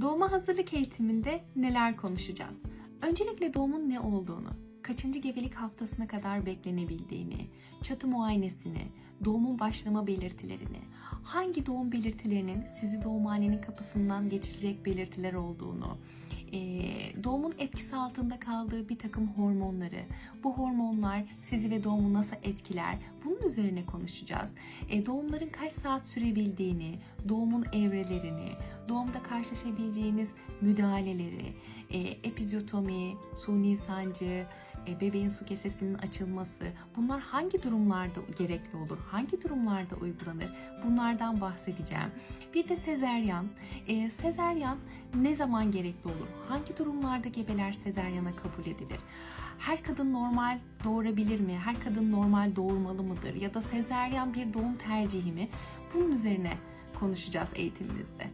Doğuma hazırlık eğitiminde neler konuşacağız? Öncelikle doğumun ne olduğunu, kaçıncı gebelik haftasına kadar beklenebildiğini, çatı muayenesini, doğumun başlama belirtilerini, hangi doğum belirtilerinin sizi doğumhanenin kapısından geçirecek belirtiler olduğunu, doğumun etkisi altında kaldığı bir takım hormonları, bu hormonlar sizi ve doğumu nasıl etkiler, bunun üzerine konuşacağız. Doğumların kaç saat sürebildiğini, doğumun evrelerini, doğumda karşılaşabileceğiniz müdahaleleri, e, epizyotomi, suni sancı, e, bebeğin su kesesinin açılması, bunlar hangi durumlarda gerekli olur, hangi durumlarda uygulanır, bunlardan bahsedeceğim. Bir de sezeryan. E, sezeryan ne zaman gerekli olur? Hangi durumlarda gebeler sezeryana kabul edilir? Her kadın normal doğurabilir mi? Her kadın normal doğurmalı mıdır? Ya da sezeryan bir doğum tercihi mi? Bunun üzerine konuşacağız eğitimimizde.